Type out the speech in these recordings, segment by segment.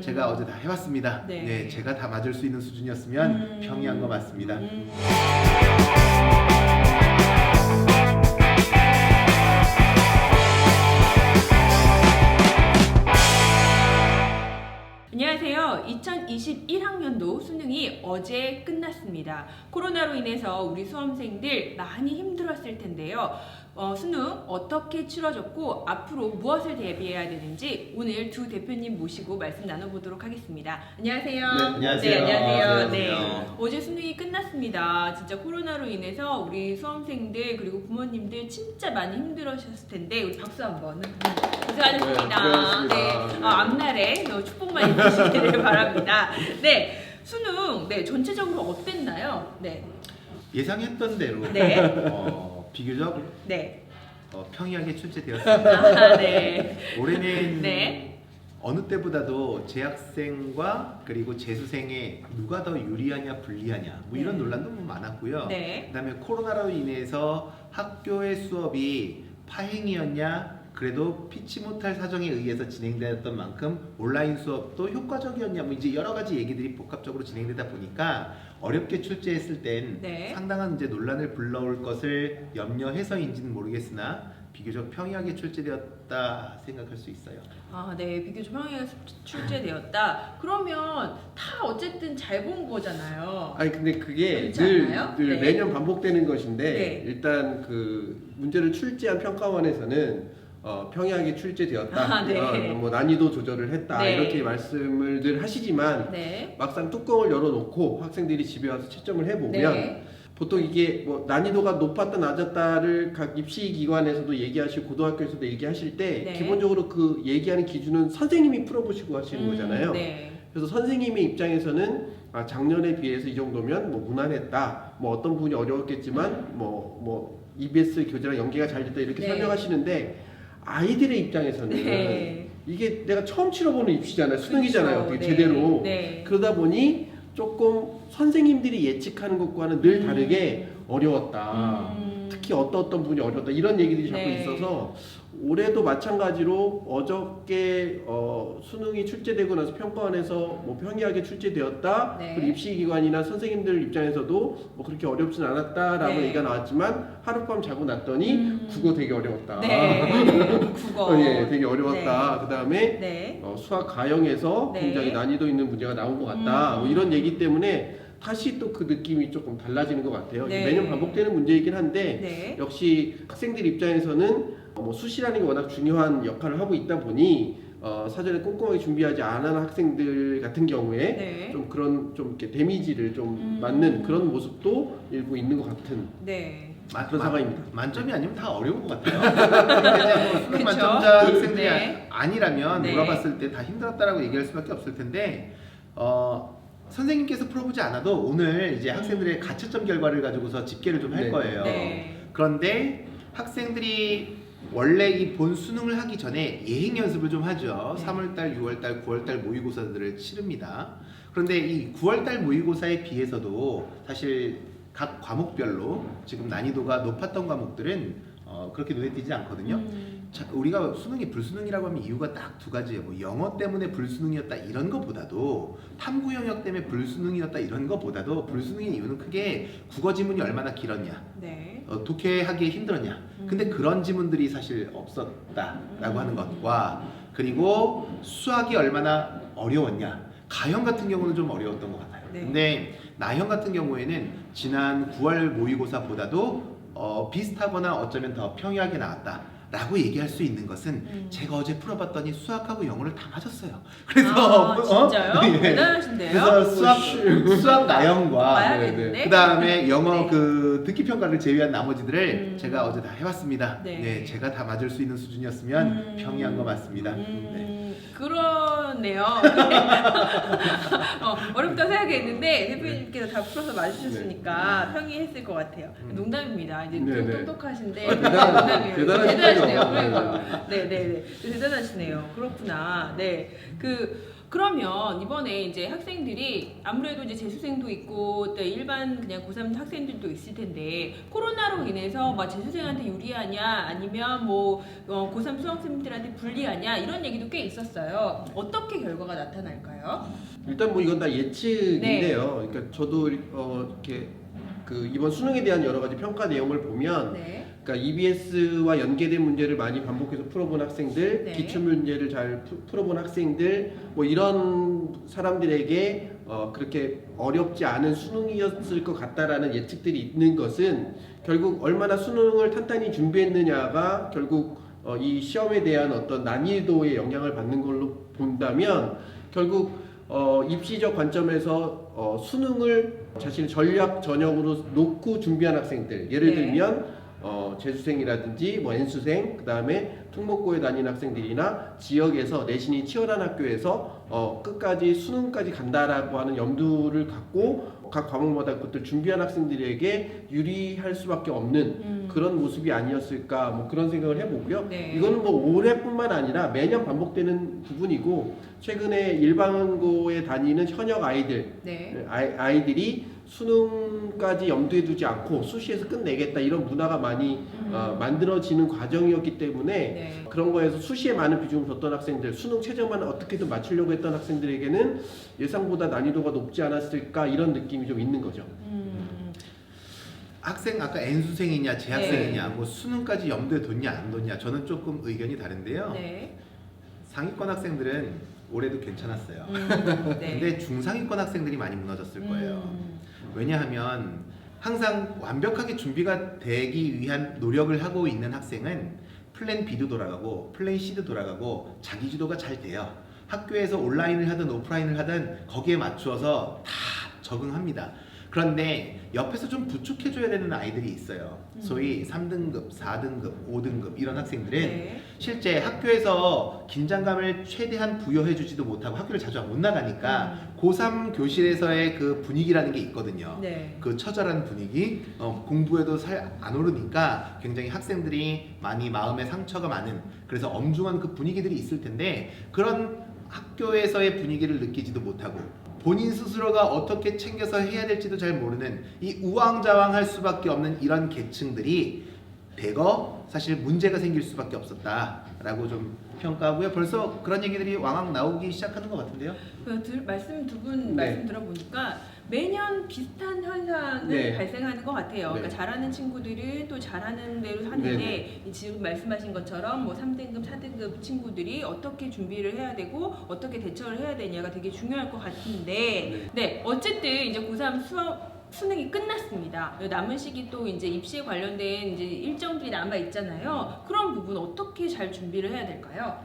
음. 제가 어제 다 해봤습니다. 네. 네. 제가 다 맞을 수 있는 수준이었으면 음. 평이한 거 맞습니다. 음. 안녕하세요. 2021학년도 수능이 어제 끝났습니다. 코로나로 인해서 우리 수험생들 많이 힘들었을 텐데요. 어, 수능 어떻게 치러졌고 앞으로 무엇을 대비해야 되는지 오늘 두 대표님 모시고 말씀 나눠보도록 하겠습니다. 안녕하세요. 네, 안녕하세요. 네, 안녕하세요. 안녕하세요. 네. 어제 수능이 끝났습니다. 진짜 코로나로 인해서 우리 수험생들 그리고 부모님들 진짜 많이 힘들으셨을 텐데 우리 박수 한번. 고생하셨습니다. 네, 고생하셨습니다. 네. 네. 어, 앞날에 너 축복 많이 받으시기를 바랍니다. 네. 수능 네 전체적으로 어땠나요? 네. 예상했던 대로 네. 어, 비교적 네. 어, 평이하게 출제되었습니다. 아, 네. 올해는 네. 어느 때보다도 재학생과 그리고 재수생의 누가 더 유리하냐 불리하냐 뭐 이런 네. 논란도 뭐 많았고요. 네. 그다음에 코로나로 인해서 학교의 수업이 파행이었냐 그래도 피치 못할 사정에 의해서 진행되었던 만큼 온라인 수업도 효과적이었냐 뭐 이제 여러 가지 얘기들이 복합적으로 진행되다 보니까 어렵게 출제했을 땐 네. 상당한 이제 논란을 불러올 것을 염려해서인지는 모르겠으나 비교적 평이하게 출제되었다 생각할 수 있어요. 아, 네. 비교적 평행에 출제되었다. 그러면 다 어쨌든 잘 본 거잖아요. 아니 근데 그게 그렇지 늘? 늘 네. 매년 반복되는 것인데 네. 일단 그 문제를 출제한 평가원에서는 어, 평이하게 출제되었다. 아, 네. 어, 뭐 난이도 조절을 했다 네. 이렇게 말씀을 늘 하시지만 네. 막상 뚜껑을 열어놓고 학생들이 집에 와서 채점을 해보면 네. 보통 이게 뭐 난이도가 높았다 낮았다를 각 입시 기관에서도 얘기하시고 고등학교에서도 얘기하실 때 네. 기본적으로 그 얘기하는 기준은 선생님이 풀어보시고 하시는 음, 거잖아요. 네. 그래서 선생님의 입장에서는 아, 작년에 비해서 이 정도면 뭐 무난했다. 뭐 어떤 부분이 어려웠겠지만 뭐뭐 EBS 교재랑 연계가 잘 됐다 이렇게 네. 설명하시는데 아이들의 입장에서는 네. 이게 내가 처음 치러보는 입시잖아요. 수능이잖아요. 그렇죠. 어떻게 네. 제대로. 네. 그러다 보니 조금 선생님들이 예측하는 것과는 늘 다르게 어려웠다. 음. 특히 어떤 어떤 부분이 어려웠다 이런 얘기들이 자꾸 네. 있어서 올해도 마찬가지로 어저께 어, 수능이 출제되고 나서 평가원에서 뭐 평이하게 출제되었다 네. 그리고 입시기관이나 선생님들 입장에서도 뭐 그렇게 어렵진 않았다라고 네. 얘기가 나왔지만 하룻밤 자고 났더니 음. 국어 되게 어려웠다 네. 국어. 어, 예, 되게 어려웠다 그 다음에 네. 어, 수학 가형에서 네. 굉장히 난이도 있는 문제가 나온 것 같다. 음. 뭐 이런 얘기 때문에 다시 또 그 느낌이 조금 달라지는 것 같아요. 네. 매년 반복되는 문제이긴 한데 네. 역시 학생들 입장에서는 어, 뭐 수시라는 게 워낙 중요한 역할을 하고 있다 보니 어, 사전에 꼼꼼하게 준비하지 않은 학생들 같은 경우에 네. 좀 그런 좀 이렇게 데미지를 좀 음. 맞는 그런 모습도 일부 있는 것 같은 네. 만- 그런 만- 상황입니다. 만점이 아니면 다 어려운 것 같아요. 뭐 수능 그쵸? 만점자 학생들이 네. 아니라면 네. 물어봤을 때 다 힘들었다라고 얘기할 수밖에 없을 텐데 어, 선생님께서 풀어보지 않아도 오늘 이제 학생들의 가채점 결과를 가지고서 집계를 좀 할 네. 거예요. 네. 그런데 학생들이 원래 이 본 수능을 하기 전에 예행 연습을 좀 하죠. 네. 3월달, 6월달, 9월달 모의고사들을 치릅니다. 그런데 이 9월달 모의고사에 비해서도 사실 각 과목별로 지금 난이도가 높았던 과목들은 어, 그렇게 눈에 띄지 않거든요. 음. 자, 우리가 수능이 불수능이라고 하면 이유가 딱 두 가지예요. 뭐 영어 때문에 불수능이었다 이런 거보다도 탐구 영역 때문에 불수능이었다 이런 거보다도 불수능의 이유는 크게 국어 지문이 얼마나 길었냐, 네. 어, 독해하기 힘들었냐. 음. 근데 그런 지문들이 사실 없었다라고 음. 하는 것과 그리고 수학이 얼마나 어려웠냐. 가형 같은 경우는 좀 어려웠던 것 같아요. 네. 근데 나형 같은 경우에는 지난 9월 모의고사보다도 어, 비슷하거나 어쩌면 더 평이하게 나왔다 라고 얘기할 수 있는 것은 음. 제가 어제 풀어봤더니 수학하고 영어를 다 맞았어요. 그래서 아, 어? 진짜요? 예. 대단하신데요? 그래서 수학 수학 나형과 봐야겠는데. 그 다음에 영어 네. 그 듣기 평가를 제외한 나머지들을 음. 제가 어제 다 해봤습니다. 네. 네. 제가 다 맞을 수 있는 수준이었으면 음. 평이한 거 맞습니다. 네. 음, 그러네요. 어, 어렵다 생각했는데 대표님께서 다 풀어서 맞으셨으니까 평이했을 것 같아요. 음. 농담입니다. 이제 네, 좀 네. 똑똑하신데 아, 대단하- 농담이에요. 대단하시네요. 네, 그러니까요. 네, 네, 네. 대단하시네요. 그렇구나. 네, 그 그러면 이번에 이제 학생들이 아무래도 이제 재수생도 있고 또 일반 그냥 고3 학생들도 있을 텐데 코로나로 인해서 막 재수생한테 유리하냐 아니면 뭐 어, 고3 수험생들한테 불리하냐 이런 얘기도 꽤 있었어요. 어떻게 결과가 나타날까요? 일단 뭐 이건 다 예측인데요. 그러니까 저도 어, 이렇게 그 이번 수능에 대한 여러 가지 평가 내용을 보면 네. 그러니까 EBS와 연계된 문제를 많이 반복해서 풀어본 학생들, 네. 기출 문제를 잘 푸- 풀어본 학생들, 뭐 이런 사람들에게 어, 그렇게 어렵지 않은 수능이었을 것 같다라는 예측들이 있는 것은 결국 얼마나 수능을 탄탄히 준비했느냐가 결국 어, 이 시험에 대한 어떤 난이도에 영향을 받는 걸로 본다면 결국 어, 입시적 관점에서 어, 수능을 자신의 전략 전형으로 놓고 준비한 학생들 예를 네. 들면 어, 재수생이라든지 뭐 N수생 그다음에 특목고에 다니는 학생들이나 지역에서 내신이 치열한 학교에서 어, 끝까지 수능까지 간다라고 하는 염두를 갖고 각 과목마다 그것들 준비한 학생들에게 유리할 수밖에 없는 음. 그런 모습이 아니었을까 뭐 그런 생각을 해보고요. 네. 이거는 뭐 올해뿐만 아니라 매년 반복되는 부분이고 최근에 일반고에 다니는 현역 아이들 네. 아이, 아이들이 수능까지 염두에 두지 않고 수시에서 끝내겠다 이런 문화가 많이 음. 어, 만들어지는 과정이었기 때문에 네. 그런 거에서 수시에 많은 비중을 뒀던 학생들 수능 최저만 어떻게든 맞추려고 했던 학생들에게는 예상보다 난이도가 높지 않았을까 이런 느낌이 좀 있는 거죠. 음. 학생 아까 N수생이냐 재학생이냐 네. 뭐 수능까지 염두에 뒀냐 안 뒀냐 저는 조금 의견이 다른데요. 네. 상위권 학생들은 올해도 괜찮았어요. 음. 네. 근데 중상위권 학생들이 많이 무너졌을 거예요. 음. 왜냐하면 항상 완벽하게 준비가 되기 위한 노력을 하고 있는 학생은 플랜 B도 돌아가고 플랜 C도 돌아가고 자기 주도가 잘 돼요. 학교에서 온라인을 하든 오프라인을 하든 거기에 맞추어서 다 적응합니다. 그런데 옆에서 좀 부축해줘야 되는 아이들이 있어요. 소위 3등급, 4등급, 5등급 이런 학생들은 네. 실제 학교에서 긴장감을 최대한 부여해주지도 못하고 학교를 자주 못 나가니까 고3 교실에서의 그 분위기라는 게 있거든요. 네. 그 처절한 분위기, 어, 공부에도 살안 오르니까 굉장히 학생들이 많이 마음에 상처가 많은 그래서 엄중한 그 분위기들이 있을 텐데 그런 학교에서의 분위기를 느끼지도 못하고 본인 스스로가 어떻게 챙겨서 해야 될지도 잘 모르는 이 우왕좌왕할 수밖에 없는 이런 계층들이 대거 사실 문제가 생길 수밖에 없었다라고 좀 평가하고요. 벌써 그런 얘기들이 왕왕 나오기 시작하는 것 같은데요. 그 들, 말씀 두분 네. 말씀 들어보니까 매년 비슷한 현상을 네. 발생하는 것 같아요. 그러니까 네. 잘하는 친구들은 또 잘하는 대로 하는데 네, 이 지금 말씀하신 것처럼 뭐 3등급, 4등급 친구들이 어떻게 준비를 해야 되고 어떻게 대처를 해야 되냐가 되게 중요할 것 같은데 네, 어쨌든 이제 고3 수업 수능이 끝났습니다. 남은 시기 또 이제 입시에 관련된 이제 일정들이 남아 있잖아요. 그런 부분 어떻게 잘 준비를 해야 될까요?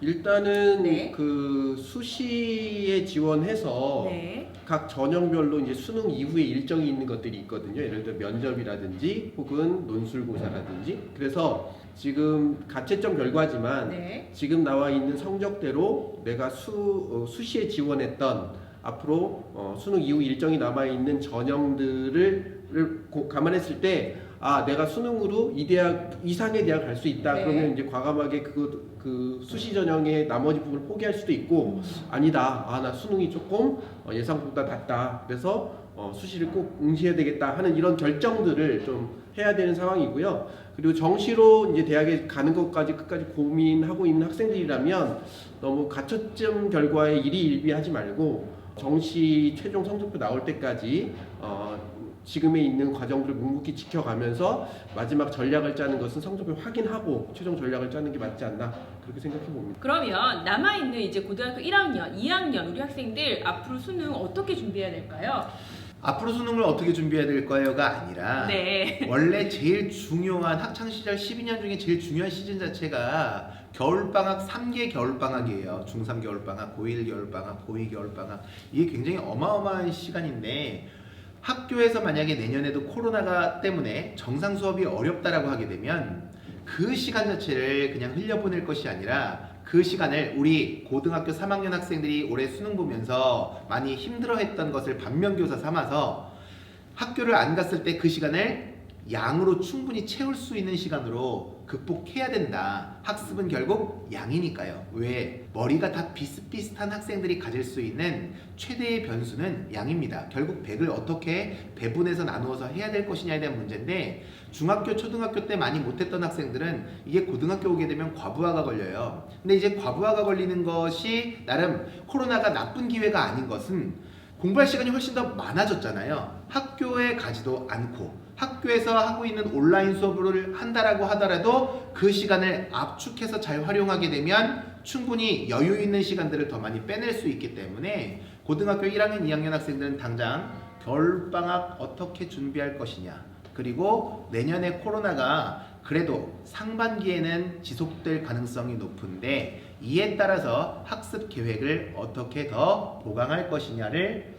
일단은 네. 그 수시에 지원해서 네. 각 전형별로 이제 수능 이후에 일정이 있는 것들이 있거든요. 예를 들어 면접이라든지 혹은 논술고사라든지. 그래서 지금 가채점 결과지만 네. 지금 나와 있는 성적대로 내가 수 어, 수시에 지원했던 앞으로 어, 수능 이후 일정이 남아 있는 전형들을 감안했을 때 아 내가 수능으로 이 대학 이상의 대학 갈 수 있다. 네. 그러면 이제 과감하게 그거 그 수시 전형의 나머지 부분을 포기할 수도 있고 아니다. 아 나 수능이 조금 어, 예상보다 낮다. 그래서 어, 수시를 꼭 응시해야 되겠다 하는 이런 결정들을 좀 해야 되는 상황이고요. 그리고 정시로 이제 대학에 가는 것까지 끝까지 고민하고 있는 학생들이라면 너무 가처점 결과에 일희일비하지 말고 정시 최종 성적표 나올 때까지 어, 지금에 있는 과정들을 묵묵히 지켜가면서 마지막 전략을 짜는 것은 성적표 확인하고 최종 전략을 짜는 게 맞지 않나 그렇게 생각해 봅니다. 그러면 남아 있는 이제 고등학교 1학년, 2학년 우리 학생들 앞으로 수능 어떻게 준비해야 될까요? 앞으로 수능을 어떻게 준비해야 될 거예요가 아니라 네. 원래 제일 중요한 학창 시절 12년 중에 제일 중요한 시즌 자체가 겨울 방학 3개 겨울 방학이에요. 중3 겨울 방학, 고1 겨울 방학, 고2 겨울 방학. 이게 굉장히 어마어마한 시간인데 학교에서 만약에 내년에도 코로나가 때문에 정상 수업이 어렵다라고 하게 되면 그 시간 자체를 그냥 흘려보낼 것이 아니라 그 시간을 우리 고등학교 3학년 학생들이 올해 수능 보면서 많이 힘들어했던 것을 반면교사 삼아서 학교를 안 갔을 때 그 시간을 양으로 충분히 채울 수 있는 시간으로 극복해야 된다. 학습은 결국 양이니까요. 왜? 머리가 다 비슷비슷한 학생들이 가질 수 있는 최대의 변수는 양입니다. 결국 100을 어떻게 배분해서 나누어서 해야 될 것이냐에 대한 문제인데 중학교, 초등학교 때 많이 못했던 학생들은 이게 고등학교 오게 되면 과부하가 걸려요. 근데 이제 과부하가 걸리는 것이 나름 코로나가 나쁜 기회가 아닌 것은 공부할 시간이 훨씬 더 많아졌잖아요. 학교에 가지도 않고 학교에서 하고 있는 온라인 수업을 한다라고 하더라도 그 시간을 압축해서 잘 활용하게 되면 충분히 여유 있는 시간들을 더 많이 빼낼 수 있기 때문에 고등학교 1학년, 2학년 학생들은 당장 겨울방학 어떻게 준비할 것이냐 그리고 내년에 코로나가 그래도 상반기에는 지속될 가능성이 높은데 이에 따라서 학습 계획을 어떻게 더 보강할 것이냐를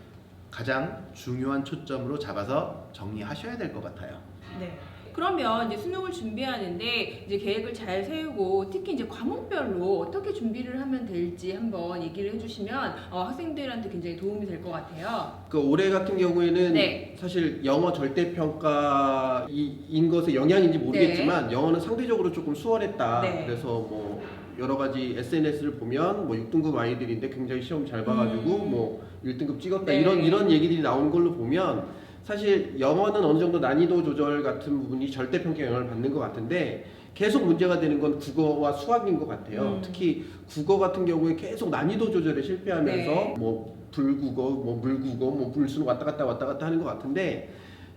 가장 중요한 초점으로 잡아서 정리하셔야 될 것 같아요. 네. 그러면 이제 수능을 준비하는데 이제 계획을 잘 세우고 특히 이제 과목별로 어떻게 준비를 하면 될지 한번 얘기를 해주시면 어, 학생들한테 굉장히 도움이 될 것 같아요. 그 올해 같은 경우에는 네. 사실 영어 절대평가인 것의 영향인지 모르겠지만 영어는 상대적으로 조금 수월했다. 네. 그래서 뭐 여러 가지 SNS를 보면 뭐 6등급 아이들인데 굉장히 시험 잘 봐가지고 음. 뭐 1등급 찍었다 네. 이런 이런 얘기들이 나오는 걸로 보면 사실 영어는 어느 정도 난이도 조절 같은 부분이 절대 평가 영향을 받는 것 같은데 계속 문제가 되는 건 국어와 수학인 것 같아요. 음. 특히 국어 같은 경우에 계속 난이도 조절에 실패하면서 네. 뭐 불국어, 뭐 물국어, 뭐 물수는 왔다 갔다 왔다 갔다 하는 것 같은데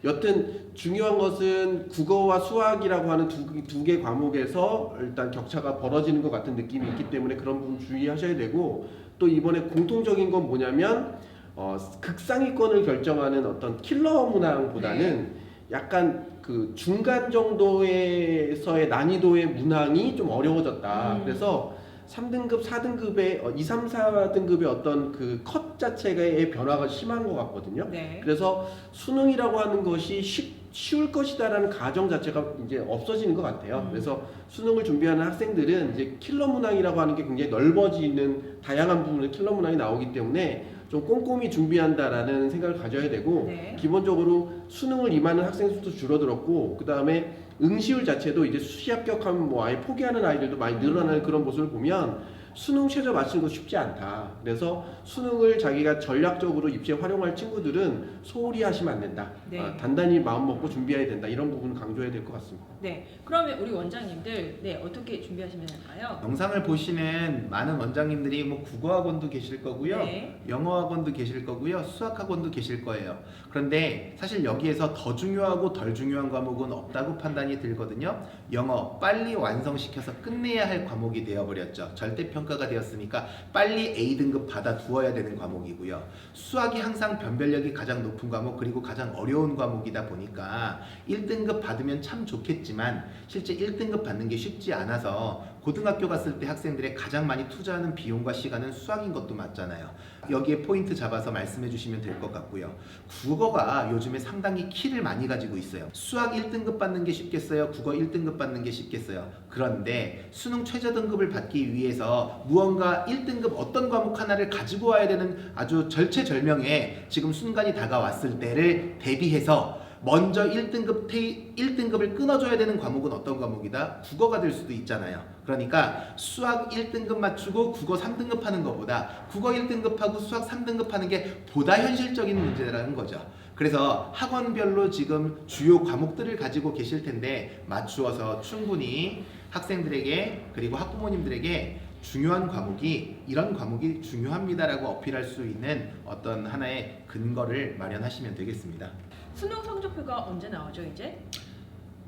여튼 중요한 것은 국어와 수학이라고 하는 두, 두개 과목에서 일단 격차가 벌어지는 것 같은 느낌이 있기 때문에 그런 부분 주의하셔야 되고 또 이번에 공통적인 건 뭐냐면 어, 극상위권을 결정하는 어떤 킬러 문항보다는 약간 그 중간 정도에서의 난이도의 문항이 좀 어려워졌다. 음. 그래서 3등급, 4등급의 어, 2, 3, 4등급의 어떤 그 컷 자체의 변화가 심한 것 같거든요. 네. 그래서 수능이라고 하는 것이 쉽, 쉬울 것이다라는 가정 자체가 이제 없어지는 것 같아요. 음. 그래서 수능을 준비하는 학생들은 이제 킬러 문항이라고 하는 게 굉장히 넓어지는 다양한 부분의 킬러 문항이 나오기 때문에 좀 꼼꼼히 준비한다라는 생각을 가져야 되고 네. 기본적으로 수능을 임하는 학생 수도 줄어들었고 그 다음에 응시율 자체도 이제 수시 합격하면 뭐 아예 포기하는 아이들도 많이 늘어나는 그런 모습을 보면 수능 최저 맞추는 거 쉽지 않다. 그래서 수능을 자기가 전략적으로 입시에 활용할 친구들은 소홀히 하시면 안 된다. 네. 아, 단단히 마음 먹고 준비해야 된다. 이런 부분을 강조해야 될 것 같습니다. 네. 그러면 우리 원장님들 네 어떻게 준비하시면 될까요? 영상을 보시는 많은 원장님들이 뭐 국어학원도 계실 거고요. 네. 영어학원도 계실 거고요. 수학학원도 계실 거예요. 그런데 사실 여기에서 더 중요하고 덜 중요한 과목은 없다고 판단이 들거든요. 영어 빨리 완성시켜서 끝내야 할 과목이 되어버렸죠. 절대평 가가 되었으니까 빨리 A등급 받아 두어야 되는 과목이고요. 수학이 항상 변별력이 가장 높은 과목 그리고 가장 어려운 과목이다 보니까 1등급 받으면 참 좋겠지만 실제 1등급 받는 게 쉽지 않아서 고등학교 갔을 때 학생들의 가장 많이 투자하는 비용과 시간은 수학인 것도 맞잖아요. 여기에 포인트 잡아서 말씀해 주시면 될 것 같고요. 국어가 요즘에 상당히 키를 많이 가지고 있어요. 수학 1등급 받는 게 쉽겠어요? 국어 1등급 받는 게 쉽겠어요? 그런데 수능 최저 등급을 받기 위해서 무언가 1등급 어떤 과목 하나를 가지고 와야 되는 아주 절체절명의 지금 순간이 다가왔을 때를 대비해서 먼저 1등급 테 1등급을 끊어줘야 되는 과목은 어떤 과목이다? 국어가 될 수도 있잖아요. 그러니까 수학 1등급 맞추고 국어 3등급 하는 것보다 국어 1등급 하고 수학 3등급 하는 게 보다 현실적인 문제라는 거죠. 그래서 학원별로 지금 주요 과목들을 가지고 계실 텐데 맞추어서 충분히 학생들에게 그리고 학부모님들에게 중요한 과목이 이런 과목이 중요합니다라고 어필할 수 있는 어떤 하나의 근거를 마련하시면 되겠습니다. 수능 성적표가 언제 나오죠 이제?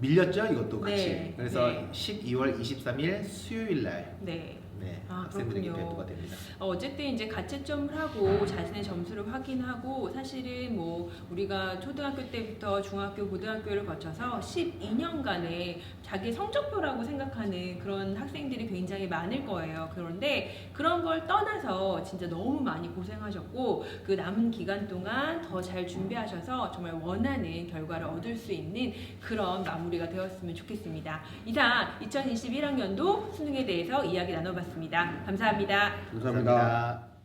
밀렸죠 이것도 같이. 네, 그래서 네. 12월 23일 수요일 날 네. 네, 아, 학생들에게 그렇군요. 배부가 됩니다. 어, 어쨌든 이제 가채점을 하고 자신의 점수를 확인하고 사실은 뭐 우리가 초등학교 때부터 중학교, 고등학교를 거쳐서 12년간의 자기 성적표라고 생각하는 그런 학생들이 굉장히 많을 거예요. 그런데 그런 걸 떠나서 진짜 너무 많이 고생하셨고 그 남은 기간 동안 더 잘 준비하셔서 정말 원하는 결과를 얻을 수 있는 그런 마무리가 되었으면 좋겠습니다. 이상 2021학년도 수능에 대해서 이야기 나눠봤 습니다. 감사합니다. 감사합니다. 감사합니다.